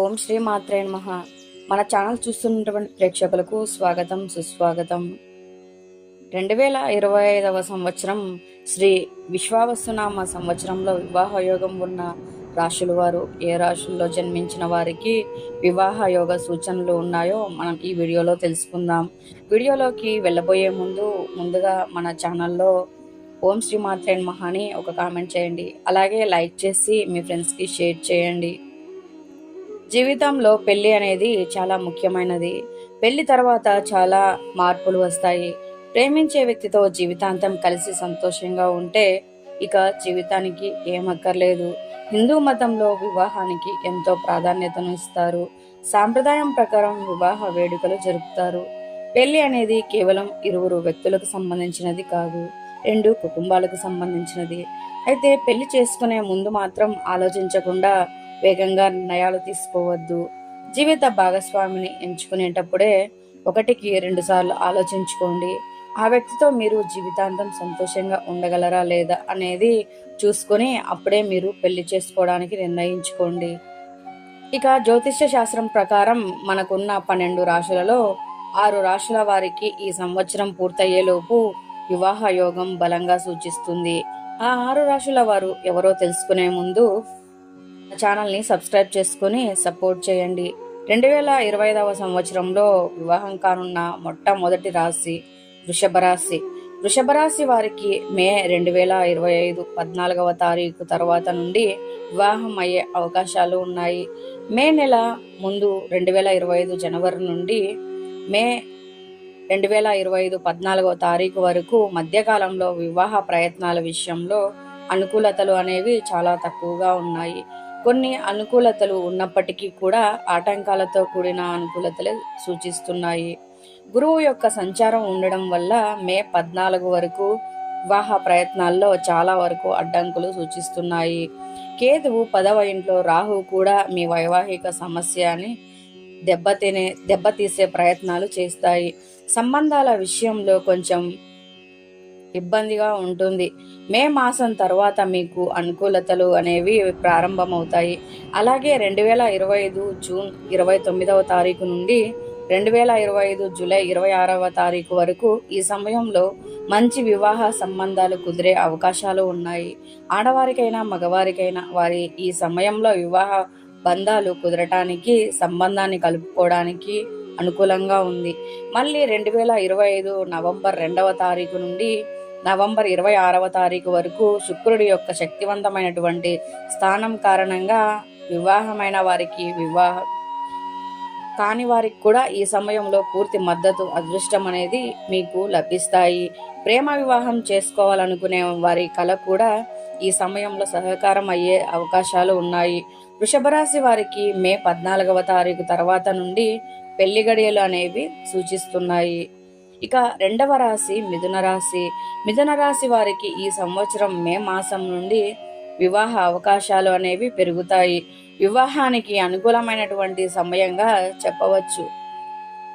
ఓం శ్రీ మాత్రే నమః. మన ఛానల్ చూస్తున్నటువంటి ప్రేక్షకులకు స్వాగతం సుస్వాగతం. రెండు వేల ఇరవై ఐదవ సంవత్సరం శ్రీ విశ్వావసునామ సంవత్సరంలో వివాహ యోగం ఉన్న రాశుల వారు ఏ రాశుల్లో జన్మించిన వారికి వివాహ యోగ సూచనలు ఉన్నాయో మనం ఈ వీడియోలో తెలుసుకుందాం. వీడియోలోకి వెళ్ళబోయే ముందు ముందుగా మన ఛానల్లో ఓం శ్రీ మాత్రే మహాని ఒక కామెంట్ చేయండి. అలాగే లైక్ చేసి మీ ఫ్రెండ్స్కి షేర్ చేయండి. జీవితంలో పెళ్ళి అనేది చాలా ముఖ్యమైనది. పెళ్ళి తర్వాత చాలా మార్పులు వస్తాయి. ప్రేమించే వ్యక్తితో జీవితాంతం కలిసి సంతోషంగా ఉంటే ఇక జీవితానికి ఏమక్కర్లేదు హిందూ మతంలో వివాహానికి ఎంతో ప్రాధాన్యతను ఇస్తారు. సాంప్రదాయం ప్రకారం వివాహ వేడుకలు జరుపుతారు. పెళ్ళి అనేది కేవలం ఇరువురు వ్యక్తులకు సంబంధించినది కాదు రెండు కుటుంబాలకు సంబంధించినది. అయితే పెళ్ళి చేసుకునే ముందు మాత్రం ఆలోచించకుండా వేగంగా నిర్ణయాలు తీసుకోవద్దు. జీవిత భాగస్వామిని ఎంచుకునేటప్పుడే ఒకటికి రెండు సార్లు ఆలోచించుకోండి. ఆ వ్యక్తితో మీరు జీవితాంతం సంతోషంగా ఉండగలరా లేదా అనేది చూసుకొని అప్పుడే మీరు పెళ్ళి చేసుకోవడానికి నిర్ణయించుకోండి. ఇక జ్యోతిష్య శాస్త్రం ప్రకారం మనకున్న పన్నెండు రాశులలో ఆరు రాశుల వారికి ఈ సంవత్సరం పూర్తయ్యేలోపు వివాహ యోగం బలంగా సూచిస్తుంది. ఆ ఆరు రాశుల వారు ఎవరో తెలుసుకునే ముందు ఛానల్ని సబ్స్క్రైబ్ చేసుకుని సపోర్ట్ చేయండి. రెండు వేల ఇరవై ఐదవ సంవత్సరంలో వివాహం కానున్న మొట్టమొదటి రాశి వృషభ రాశి. వృషభ రాశి వారికి మే రెండు వేల ఇరవై ఐదు పద్నాలుగవ తారీఖు తర్వాత నుండి వివాహం అయ్యే అవకాశాలు ఉన్నాయి. మే నెల ముందు రెండు వేల ఇరవై ఐదు జనవరి నుండి మే రెండు వేల ఇరవై ఐదు పద్నాలుగవ తారీఖు వరకు మధ్యకాలంలో వివాహ ప్రయత్నాల విషయంలో అనుకూలతలు అనేవి చాలా తక్కువగా ఉన్నాయి. కొన్ని అనుకూలతలు ఉన్నప్పటికీ కూడా ఆటంకాలతో కూడిన అనుకూలతలే సూచిస్తున్నాయి. గురువు యొక్క సంచారం ఉండడం వల్ల మే పద్నాలుగు వరకు వివాహ ప్రయత్నాల్లో చాలా వరకు అడ్డంకులు సూచిస్తున్నాయి. కేతువు పదవ ఇంట్లో రాహు కూడా మీ వైవాహిక సమస్యని దెబ్బతినే దెబ్బతీసే ప్రయత్నాలు చేస్తాయి. సంబంధాల విషయంలో కొంచెం ఇబ్బందిగా ఉంటుంది. మే మాసం తర్వాత మీకు అనుకూలతలు అనేవి ప్రారంభమవుతాయి. అలాగే రెండు వేల ఇరవై ఐదు జూన్ ఇరవై తొమ్మిదవ తారీఖు నుండి రెండు వేల ఇరవై ఐదు జూలై ఇరవై ఆరవ తారీఖు వరకు ఈ సమయంలో మంచి వివాహ సంబంధాలు కుదిరే అవకాశాలు ఉన్నాయి. ఆడవారికైనా మగవారికైనా వారి ఈ సమయంలో వివాహ బంధాలు కుదరటానికి సంబంధాన్ని కలుపుకోవడానికి అనుకూలంగా ఉంది. మళ్ళీ రెండు వేల ఇరవై ఐదు నవంబర్ రెండవ తారీఖు నుండి నవంబర్ ఇరవై ఆరవ తారీఖు వరకు శుక్రుడి యొక్క శక్తివంతమైనటువంటి స్థానం కారణంగా వివాహమైన వారికి వివాహ కాని వారికి కూడా ఈ సమయంలో పూర్తి మద్దతు అదృష్టం అనేది మీకు లభిస్తాయి. ప్రేమ వివాహం చేసుకోవాలనుకునే వారి కళ కూడా ఈ సమయంలో సహకారం అయ్యే అవకాశాలు ఉన్నాయి. వృషభ రాశి వారికి మే పద్నాలుగవ తారీఖు తర్వాత నుండి పెళ్ళి గడియలు అనేవి సూచిస్తున్నాయి. ఇక రెండవ రాశి మిథున రాశి. మిథున రాశి వారికి ఈ సంవత్సరం మే మాసం నుండి వివాహ అవకాశాలు అనేవి పెరుగుతాయి. వివాహానికి అనుకూలమైనటువంటి సమయంగా చెప్పవచ్చు.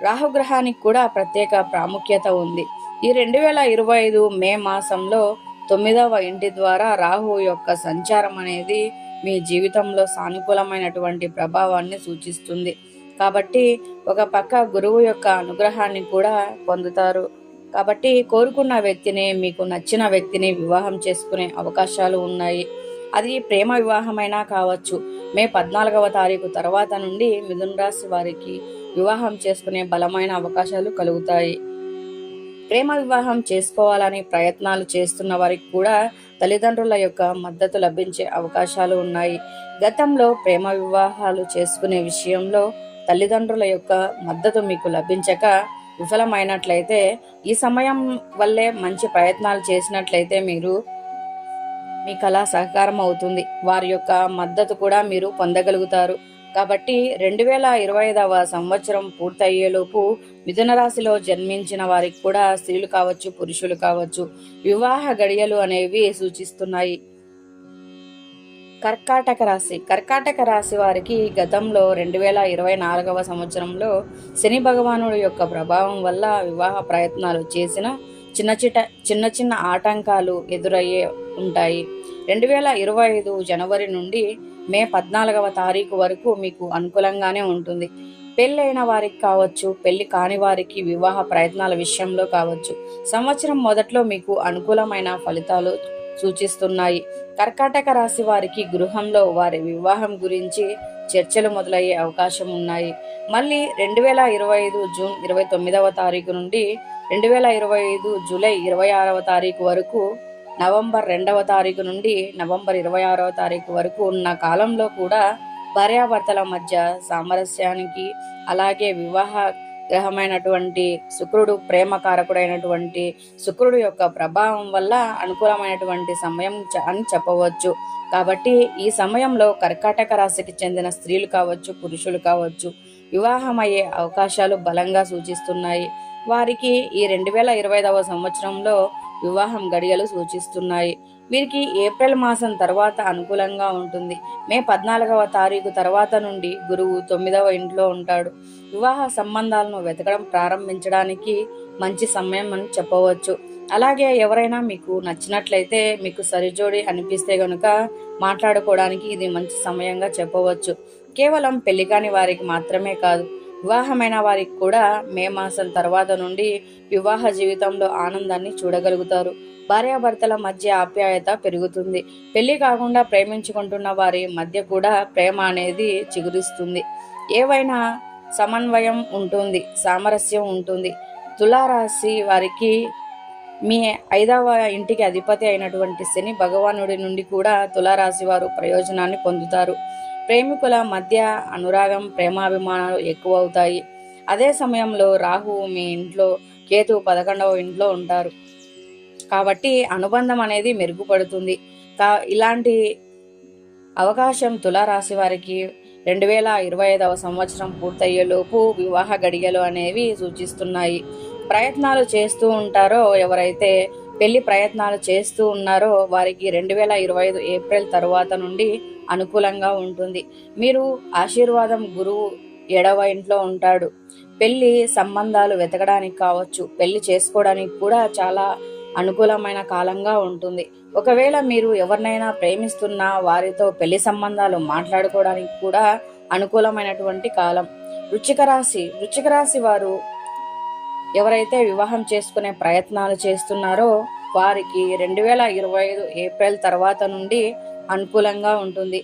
రాహుగ్రహానికి కూడా ప్రత్యేక ప్రాముఖ్యత ఉంది. ఈ రెండు వేల ఇరవై ఐదు మే మాసంలో తొమ్మిదవ ఇంటి ద్వారా రాహు యొక్క సంచారం అనేది మీ జీవితంలో సానుకూలమైనటువంటి ప్రభావాన్ని సూచిస్తుంది. కాబట్టి ఒక పక్క గురువు యొక్క అనుగ్రహాన్ని కూడా పొందుతారు. కాబట్టి కోరుకున్న వ్యక్తిని మీకు నచ్చిన వ్యక్తిని వివాహం చేసుకునే అవకాశాలు ఉన్నాయి. అది ప్రేమ వివాహమైనా కావచ్చు. మే పద్నాలుగవ తారీఖు తర్వాత నుండి మిథున రాశి వారికి వివాహం చేసుకునే బలమైన అవకాశాలు కలుగుతాయి. ప్రేమ వివాహం చేసుకోవాలని ప్రయత్నాలు చేస్తున్న వారికి కూడా తల్లిదండ్రుల యొక్క మద్దతు లభించే అవకాశాలు ఉన్నాయి. గతంలో ప్రేమ వివాహాలు చేసుకునే విషయంలో తల్లిదండ్రుల యొక్క మద్దతు మీకు లభించక విఫలమైనట్లయితే ఈ సమయం వల్లే మంచి ప్రయత్నాలు చేసినట్లయితే మీరు మీ కళ సహకారం అవుతుంది. వారి యొక్క మద్దతు కూడా మీరు పొందగలుగుతారు. కాబట్టి రెండు వేల ఇరవై ఐదవ సంవత్సరం పూర్తయ్యేలోపు మిథున రాశిలో జన్మించిన వారికి కూడా స్త్రీలు కావచ్చు పురుషులు కావచ్చు వివాహ గడియలు అనేవి సూచిస్తున్నాయి. కర్కాటక రాశి. కర్కాటక రాశి వారికి గతంలో రెండు వేల ఇరవై నాలుగవ సంవత్సరంలో శని భగవానుడి యొక్క ప్రభావం వల్ల వివాహ ప్రయత్నాలు చేసిన చిన్న చిట చిన్న చిన్న ఆటంకాలు ఎదురయ్యే ఉంటాయి. రెండు వేల ఇరవై ఐదు జనవరి నుండి మే పద్నాలుగవ తారీఖు వరకు మీకు అనుకూలంగానే ఉంటుంది. పెళ్ళైన వారికి కావచ్చు పెళ్ళి కాని వారికి వివాహ ప్రయత్నాల విషయంలో కావచ్చు సంవత్సరం మొదట్లో మీకు అనుకూలమైన ఫలితాలు సూచిస్తున్నాయి. కర్కాటక రాశి వారికి గృహంలో వారి వివాహం గురించి చర్చలు మొదలయ్యే అవకాశం ఉన్నాయి. మళ్ళీ రెండు వేల ఇరవై ఐదు జూన్ ఇరవై తొమ్మిదవ తారీఖు నుండి రెండు వేల ఇరవై ఐదు జూలై ఇరవై ఆరవ తారీఖు వరకు నవంబర్ రెండవ తారీఖు నుండి నవంబర్ ఇరవై ఆరవ తారీఖు వరకు ఉన్న కాలంలో కూడా భార్యాభర్తల మధ్య సామరస్యానికి అలాగే వివాహ గ్రహమైనటువంటి శుక్రుడు ప్రేమ కారకుడైనటువంటి శుక్రుడు యొక్క ప్రభావం వల్ల అనుకూలమైనటువంటి సమయం అని చెప్పవచ్చు. కాబట్టి ఈ సమయంలో కర్కాటక రాశికి చెందిన స్త్రీలు కావచ్చు పురుషులు కావచ్చు వివాహం అయ్యే అవకాశాలు బలంగా సూచిస్తున్నాయి. వారికి ఈ రెండు వేల ఇరవై ఐదవ సంవత్సరంలో వివాహం గడియలు సూచిస్తున్నాయి. వీరికి ఏప్రిల్ మాసం తర్వాత అనుకూలంగా ఉంటుంది. మే పద్నాలుగవ తారీఖు తర్వాత నుండి గురువు తొమ్మిదవ ఇంట్లో ఉంటాడు. వివాహ సంబంధాలను వెతకడం ప్రారంభించడానికి మంచి సమయం అని చెప్పవచ్చు. అలాగే ఎవరైనా మీకు నచ్చినట్లయితే మీకు సరిజోడి అనిపిస్తే గనుక మాట్లాడుకోవడానికి ఇది మంచి సమయంగా చెప్పవచ్చు. కేవలం పెళ్ళి కాని వారికి మాత్రమే కాదు వివాహమైన వారికి కూడా మే మాసం తర్వాత నుండి వివాహ జీవితంలో ఆనందాన్ని చూడగలుగుతారు. భార్యాభర్తల మధ్య ఆప్యాయత పెరుగుతుంది. పెళ్ళి కాకుండా ప్రేమించుకుంటున్న వారి మధ్య కూడా ప్రేమ అనేది చిగురిస్తుంది. ఏవైనా సమన్వయం ఉంటుంది సామరస్యం ఉంటుంది. తులారాశి వారికి మీ ఐదవ ఇంటికి అధిపతి అయినటువంటి శని భగవానుడి నుండి కూడా తులారాశి వారు ప్రయోజనాన్ని పొందుతారు. ప్రేమికుల మధ్య అనురాగం ప్రేమాభిమానాలు ఎక్కువ అవుతాయి అదే సమయంలో రాహువు మీ ఇంట్లో కేతు పదకొండవ ఇంట్లో ఉంటారు. కాబట్టి అనుబంధం అనేది మెరుగుపడుతుంది. కా ఇలాంటి అవకాశం తులారాశి వారికి రెండు వేల ఇరవై ఐదవ సంవత్సరం పూర్తయ్యేలోపు వివాహ గడియలు అనేవి సూచిస్తున్నాయి. ప్రయత్నాలు చేస్తూ ఉంటారో ఎవరైతే పెళ్ళి ప్రయత్నాలు చేస్తూ ఉన్నారో వారికి రెండు వేల ఇరవై ఐదు ఏప్రిల్ తరువాత నుండి అనుకూలంగా ఉంటుంది. మీరు ఆశీర్వాదం గురువు ఎడవ ఇంట్లో ఉంటాడు. పెళ్ళి సంబంధాలు వెతకడానికి కావచ్చు పెళ్ళి చేసుకోవడానికి కూడా చాలా అనుకూలమైన కాలంగా ఉంటుంది. ఒకవేళ మీరు ఎవరినైనా ప్రేమిస్తున్నా వారితో పెళ్ళి సంబంధాలు మాట్లాడుకోవడానికి కూడా అనుకూలమైనటువంటి కాలం. వృచ్చిక రాశి వృచ్చిక రాశి వారు ఎవరైతే వివాహం చేసుకునే ప్రయత్నాలు చేస్తున్నారో వారికి రెండు వేల ఇరవై ఐదు ఏప్రిల్ తర్వాత నుండి అనుకూలంగా ఉంటుంది.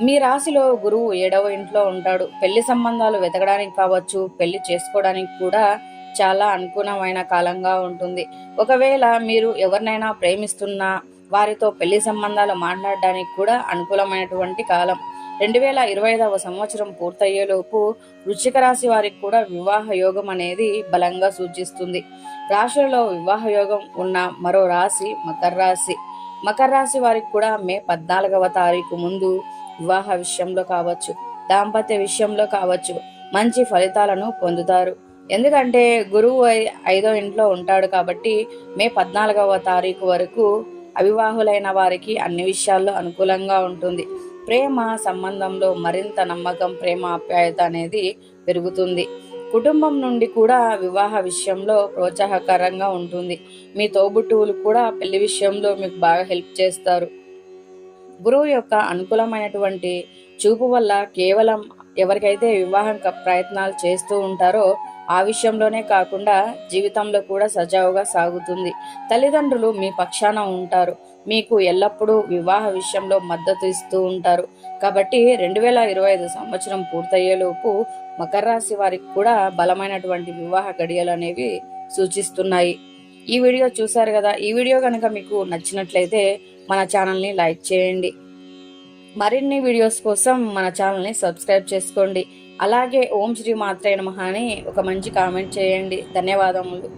మీ రాశిలో గురువు ఏడవ ఇంట్లో ఉంటాడు. పెళ్ళి సంబంధాలు వెతకడానికి కావచ్చు పెళ్ళి చేసుకోవడానికి కూడా చాలా అనుకూలమైన కాలంగా ఉంటుంది. ఒకవేళ మీరు ఎవరినైనా ప్రేమిస్తున్నా వారితో పెళ్ళి సంబంధాలు మాట్లాడడానికి కూడా అనుకూలమైనటువంటి కాలం. రెండు వేల ఇరవై ఐదవ సంవత్సరం పూర్తయ్యేలోపు వృశ్చిక రాశి వారికి కూడా వివాహ యోగం అనేది బలంగా సూచిస్తుంది. రాశులలో వివాహ యోగం ఉన్న మరో రాశి మకర రాశి. మకర రాశి వారికి కూడా మే పద్నాలుగవ తారీఖు ముందు వివాహ విషయంలో కావచ్చు దాంపత్య విషయంలో కావచ్చు మంచి ఫలితాలను పొందుతారు. ఎందుకంటే గురువు ఐదో ఇంట్లో ఉంటాడు కాబట్టి మే పద్నాలుగవ తారీఖు వరకు అవివాహులైన వారికి అన్ని విషయాల్లో అనుకూలంగా ఉంటుంది. ప్రేమ సంబంధంలో మరింత నమ్మకం ప్రేమ ఆప్యాయత అనేది పెరుగుతుంది. కుటుంబం నుండి కూడా వివాహ విషయంలో ప్రోత్సాహకరంగా ఉంటుంది. మీ తోబుట్టువులు కూడా పెళ్ళి విషయంలో మీకు బాగా హెల్ప్ చేస్తారు. గురువు యొక్క అనుకూలమైనటువంటి చూపు వల్ల కేవలం ఎవరికైతే వివాహం ప్రయత్నాలు చేస్తూ ఉంటారో ఆ విషయంలోనే కాకుండా జీవితంలో కూడా సజావుగా సాగుతుంది. తల్లిదండ్రులు మీ పక్షాన ఉంటారు. మీకు ఎల్లప్పుడూ వివాహ విషయంలో మద్దతు ఇస్తూ ఉంటారు. కాబట్టి రెండు వేల ఇరవై ఐదు సంవత్సరం పూర్తయ్యేలోపు మకర రాశి వారికి కూడా బలమైనటువంటి వివాహ గడియలు అనేవి సూచిస్తున్నాయి. ఈ వీడియో చూసారు కదా ఈ వీడియో కనుక మీకు నచ్చినట్లయితే మన ఛానల్ని లైక్ చేయండి. మరిన్ని వీడియోస్ కోసం మన ఛానల్ని సబ్స్క్రైబ్ చేసుకోండి. అలాగే ఓం శ్రీ మాత్రే మహాని అని ఒక మంచి కామెంట్ చేయండి. ధన్యవాదములు.